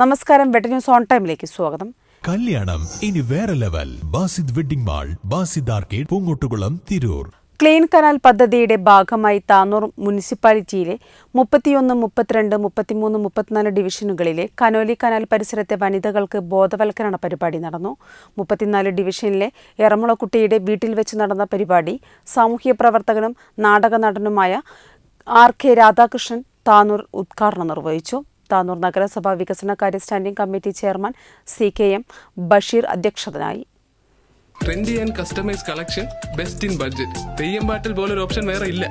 നമസ്കാരം വെട്ട news on ടൈമിലേക്ക് സ്വാഗതം. കല്യാണം ഇനി വേറെ level. Basid wedding mall Basid arcade Poongottukulam Tirur. Clean canal പദ്ധതിയുടെ ഭാഗമായി താനൂർ മുനിസിപ്പാലിറ്റിയിലെ മുപ്പത്തിയൊന്ന് മുപ്പത്തിരണ്ട് മുപ്പത്തിമൂന്ന് മുപ്പത്തിനാല് ഡിവിഷനുകളിലെ കനോലി കനാൽ പരിസരത്തെ വനിതകൾക്ക് ബോധവൽക്കരണ പരിപാടി നടന്നു. മുപ്പത്തിനാല് ഡിവിഷനിലെ എറമുളക്കുട്ടിയുടെ വീട്ടിൽ വെച്ച് നടന്ന പരിപാടി സാമൂഹ്യ പ്രവർത്തകനും നാടക നടനുമായ ആർ കെ രാധാകൃഷ്ണൻ താനൂർ ഉദ്ഘാടനം നിർവഹിച്ചു. താനൂർ നഗരസഭാ വികസനകാര്യ standing committee chairman C K M Basheer അധ്യക്ഷതനായി. Trendy and customise collection best in budget Theyyam പാട്ടിൽ പോലൊരു ഓപ്ഷൻ വേറെ ഇല്ല.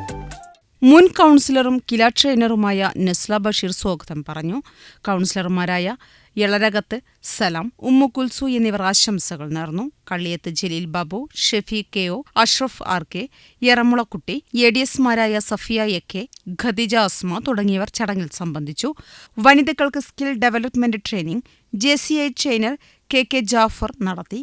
മുൻ കൗൺസിലറും കില ട്രെയിനറുമായ നസ്ല ബഷീർ സ്വാഗതം പറഞ്ഞു. കൗൺസിലർമാരായ എളരകത്ത് സലാം ഉമ്മു കുൽസു എന്നിവർ ആശംസകൾ നേർന്നു. Kalliyath Jaleel Babu Shefeeq K O Ashraf R K Eramulakutty A D എസ്മാരായ Safiya A K Khadeeja Asma തുടങ്ങിയവർ ചടങ്ങിൽ സംബന്ധിച്ചു. വനിതകൾക്ക് skill development training J C I trainer K K Jafar നടത്തി.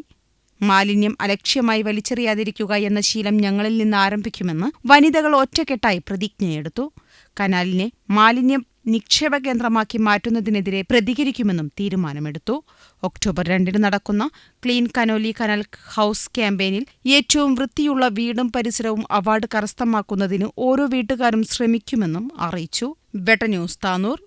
മാലിന്യം അലക്ഷ്യമായി വലിച്ചെറിയാതിരിക്കുക എന്ന ശീലം ഞങ്ങളിൽ നിന്ന് ആരംഭിക്കുമെന്ന് വനിതകൾ ഒറ്റക്കെട്ടായി പ്രതിജ്ഞയെടുത്തു. കനാലിനെ മാലിന്യം നിക്ഷേപ കേന്ദ്രമാക്കി മാറ്റുന്നതിനെതിരെ പ്രതികരിക്കുമെന്നും തീരുമാനമെടുത്തു. ഒക്ടോബർ രണ്ടിന് നടക്കുന്ന ക്ലീൻ കനോലി കനൽ ഹൌസ് ക്യാമ്പയിനിൽ ഏറ്റവും വൃത്തിയുള്ള വീടും പരിസരവും അവാർഡ് കരസ്ഥമാക്കുന്നതിന് ഓരോ വീട്ടുകാരും ശ്രമിക്കുമെന്നും അറിയിച്ചു. ബെട്ടന്യൂസ് താനൂർ.